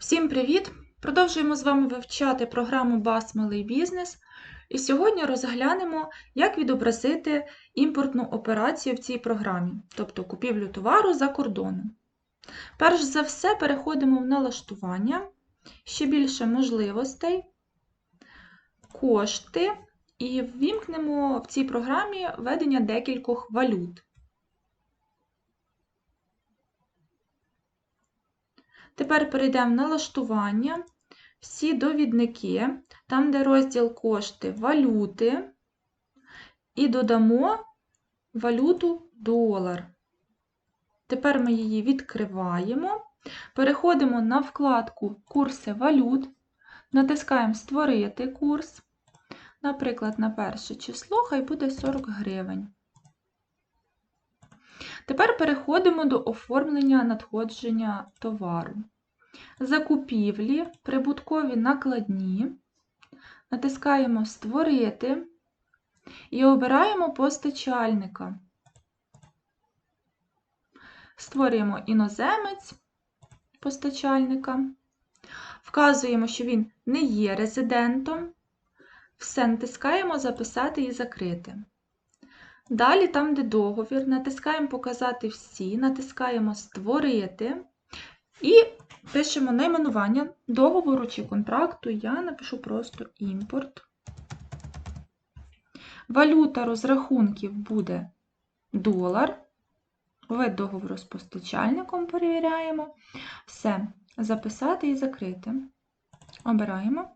Всім привіт! Продовжуємо з вами вивчати програму БАС Малий бізнес. І сьогодні розглянемо, як відобразити імпортну операцію в цій програмі, тобто купівлю товару за кордоном. Перш за все, переходимо в налаштування, ще більше можливостей, кошти і ввімкнемо в цій програмі ведення декількох валют. Тепер перейдемо в налаштування, всі довідники, там, де розділ кошти, валюти, і додамо валюту долар. Тепер ми її відкриваємо, переходимо на вкладку Курси валют, натискаємо Створити курс. Наприклад, на перше число хай буде 40 гривень. Тепер переходимо до оформлення надходження товару. Закупівлі, прибуткові накладні, натискаємо Створити і обираємо постачальника. Створюємо іноземець постачальника, вказуємо, що він не є резидентом. Все натискаємо Записати і закрити. Далі, там, де договір, натискаємо Показати всі, натискаємо Створити і пишемо найменування договору чи контракту. Я напишу просто імпорт. Валюта розрахунків буде долар. Вид договору з постачальником перевіряємо. Все, записати і закрити. Обираємо.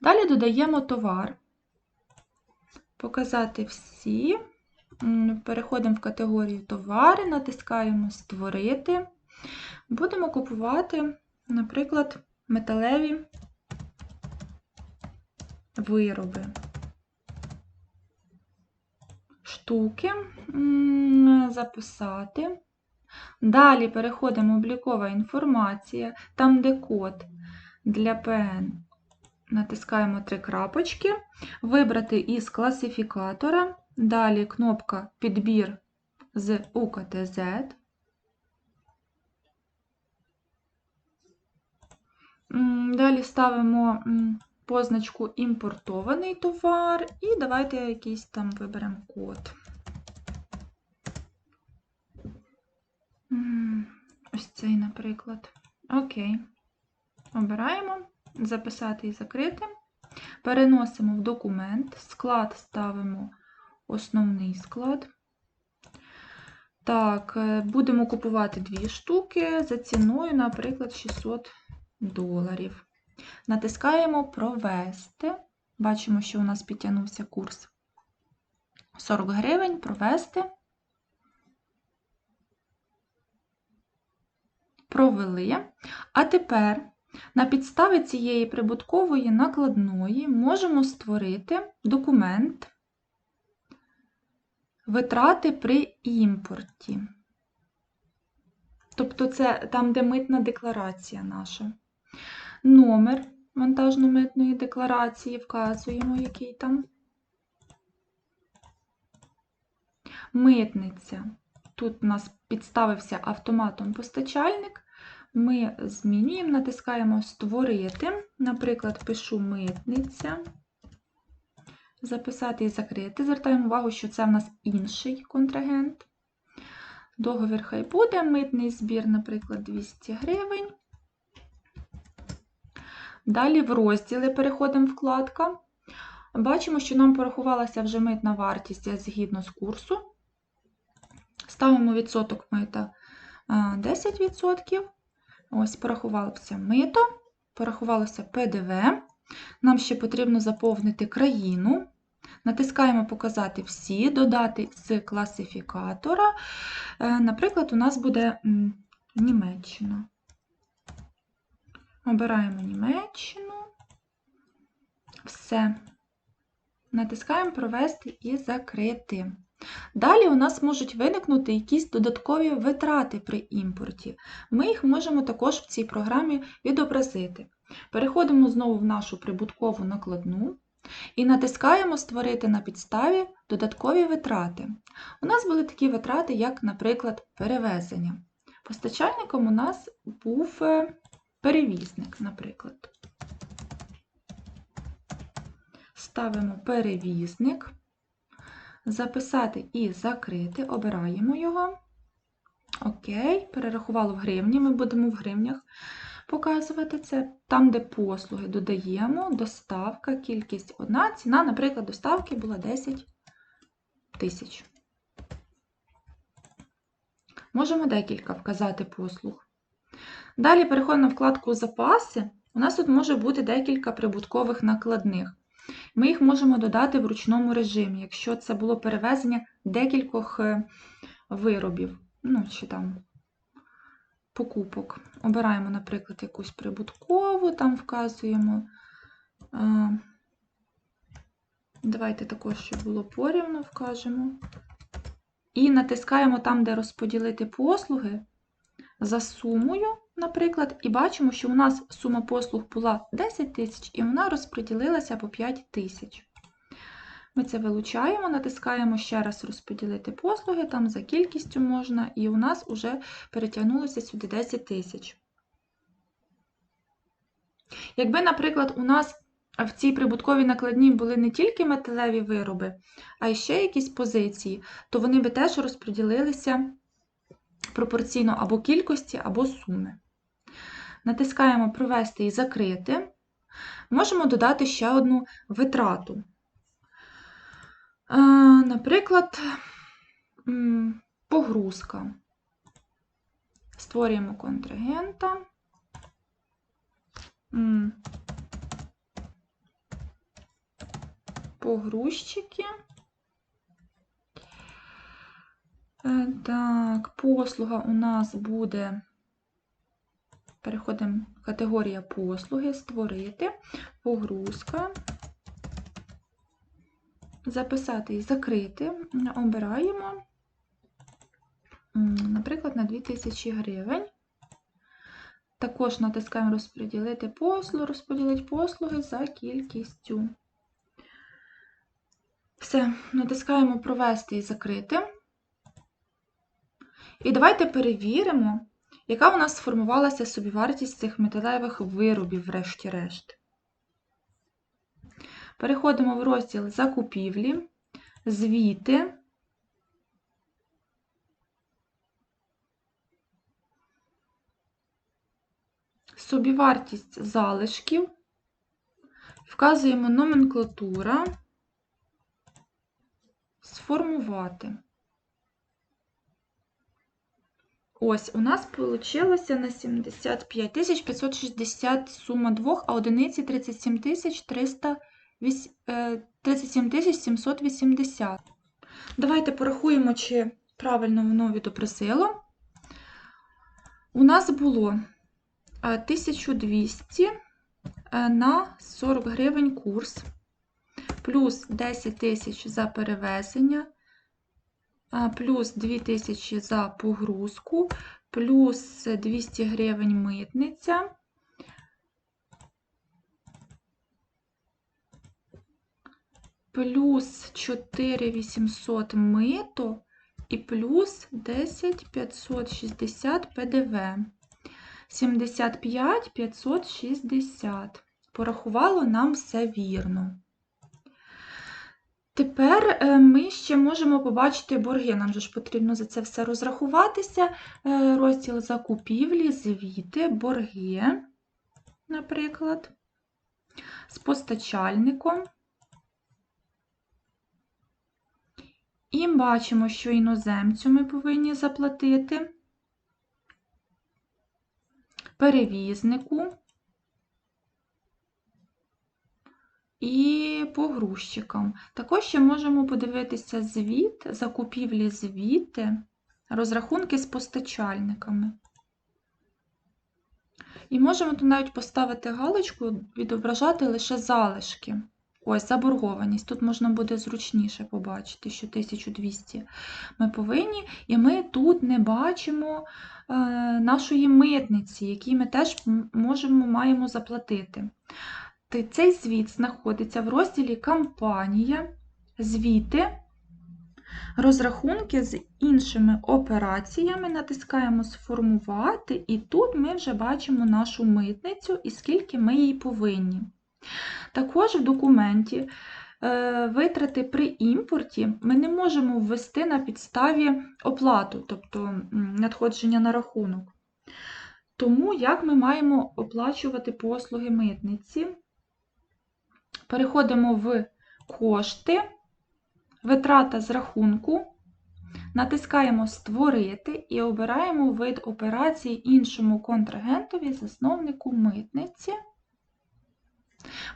Далі додаємо товар показати всі. Переходимо в категорію товари, натискаємо Створити. Будемо купувати, наприклад, металеві вироби. Штуки записати. Далі переходимо облікова інформація, там, де код для ПН натискаємо три крапочки, вибрати із класифікатора, далі кнопка Підбір з УКТЗ. Далі ставимо позначку імпортований товар, і давайте якийсь там виберемо код. Ось цей, наприклад. Окей. Обираємо записати і закрити. Переносимо в документ, склад ставимо основний склад. Так, е, будемо купувати дві штуки за ціною, наприклад, 600 доларів. Натискаємо Провести. Бачимо, що у нас підтягнувся курс 40 гривень, провести. Провели. А тепер на підставі цієї прибуткової накладної можемо створити документ витрати при імпорті. Тобто це там, де митна декларація наша. Номер вантажно-митної декларації вказуємо, який там. Митниця. Тут у нас підставився автоматом постачальник ми змінюємо, натискаємо Створити. Наприклад, пишу митниця. Записати і закрити. Звертаємо увагу, що це в нас інший контрагент. Договір хай буде, митний збір, наприклад, 200 гривень. Далі в розділи переходимо вкладка. Бачимо, що нам порахувалася вже митна вартість згідно з курсу. Ставимо відсоток мита 10%. Ось, порахувалося мито, порахувалося ПДВ. Нам ще потрібно заповнити країну. Натискаємо Показати всі, додати з класифікатора. Е, наприклад, у нас буде Німеччина. Обираємо Німеччину. Все. Натискаємо Провести і закрити. Далі у нас можуть виникнути якісь додаткові витрати при імпорті. Ми їх можемо також в цій програмі відобразити. Переходимо знову в нашу прибуткову накладну і натискаємо Створити на підставі додаткові витрати. У нас були такі витрати, як, наприклад, перевезення. Постачальником у нас був е, Перевізник, наприклад. Ставимо перевізник, записати і закрити, обираємо його. Окей, перерахувало в гривні, ми будемо в гривнях показувати це. Там, де послуги додаємо, доставка, кількість одна, ціна, наприклад, доставки була 10 тисяч. Можемо декілька вказати послуг. Далі переходимо на вкладку Запаси. У нас тут може бути декілька прибуткових накладних. Ми їх можемо додати в ручному режимі, якщо це було перевезення декількох е, виробів, ну, чи там покупок. Обираємо, наприклад, якусь прибуткову, там вказуємо. Е, давайте також, щоб було порівно, вкажемо. І натискаємо там, де розподілити послуги за сумою, наприклад, і бачимо, що у нас сума послуг була 10 тисяч, і вона розподілилася по 5 тисяч. Ми це вилучаємо, натискаємо ще раз розподілити послуги, там за кількістю можна, і у нас вже перетягнулося сюди 10 тисяч. Якби, наприклад, у нас в цій прибутковій накладній були не тільки металеві вироби, а ще якісь позиції, то вони би теж розподілилися пропорційно або кількості, або суми. Натискаємо Провести і закрити. Можемо додати ще одну витрату. Наприклад, погрузка. Створюємо контрагента. Погрузчики. Е, так, послуга у нас буде, переходимо в категорія послуги, створити, погрузка, записати і закрити, обираємо, наприклад, на 2000 гривень. Також натискаємо розподілити послуги, розподілити послуги за кількістю. Все, натискаємо провести і закрити. І давайте перевіримо, яка у нас сформувалася собівартість цих металевих виробів, врешті-решт. Переходимо в розділ закупівлі, звіти. Собівартість залишків, вказуємо номенклатура, сформувати. Ось, у нас вийшло на 75 560 сума двох, а одиниці 37 37 780. Давайте порахуємо, чи правильно воно відобразило. У нас було 1200 е, е, на 40 гривень курс, плюс 10 тисяч за перевезення, плюс 2000 за погрузку, плюс 200 гривень митниця. Плюс 4800 мито і плюс 10 560 ПДВ. 75 560. Порахувало нам все вірно. Тепер е, ми ще можемо побачити борги. Нам же ж потрібно за це все розрахуватися. Е, розділ закупівлі, звіти, борги, наприклад, з постачальником. І бачимо, що іноземцю ми повинні заплатити, перевізнику. І погрузчикам. Також ще можемо подивитися звіт, закупівлі звіти, розрахунки з постачальниками. І можемо тут навіть поставити галочку, відображати лише залишки. Ось, заборгованість. Тут можна буде зручніше побачити, що 1200 ми повинні, і ми тут не бачимо е, нашої митниці, якій ми теж можемо, маємо заплатити. Цей звіт знаходиться в розділі Кампанія, звіти. розрахунки з іншими операціями, натискаємо Сформувати, і тут ми вже бачимо нашу митницю і скільки ми їй повинні. Також в документі е, витрати при імпорті ми не можемо ввести на підставі оплату, тобто надходження на рахунок. Тому як ми маємо оплачувати послуги митниці? Переходимо в кошти, витрата з рахунку, натискаємо Створити і обираємо вид операції іншому контрагентові, засновнику митниці.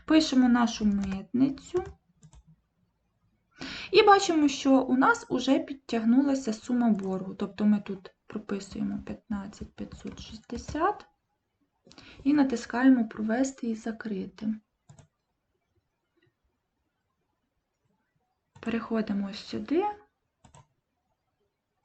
Пишемо нашу митницю. І бачимо, що у нас вже підтягнулася сума боргу. Тобто ми тут прописуємо 15 560 і натискаємо Провести і закрити. Переходимо сюди.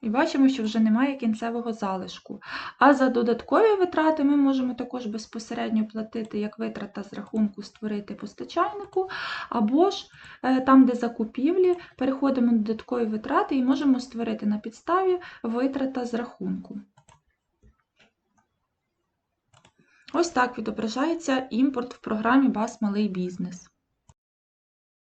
І бачимо, що вже немає кінцевого залишку. А за додаткові витрати ми можемо також безпосередньо платити як витрата з рахунку створити постачальнику, або ж е, там, де закупівлі, переходимо на додаткові витрати і можемо створити на підставі витрата з рахунку. Ось так відображається імпорт в програмі BAS Малий бізнес.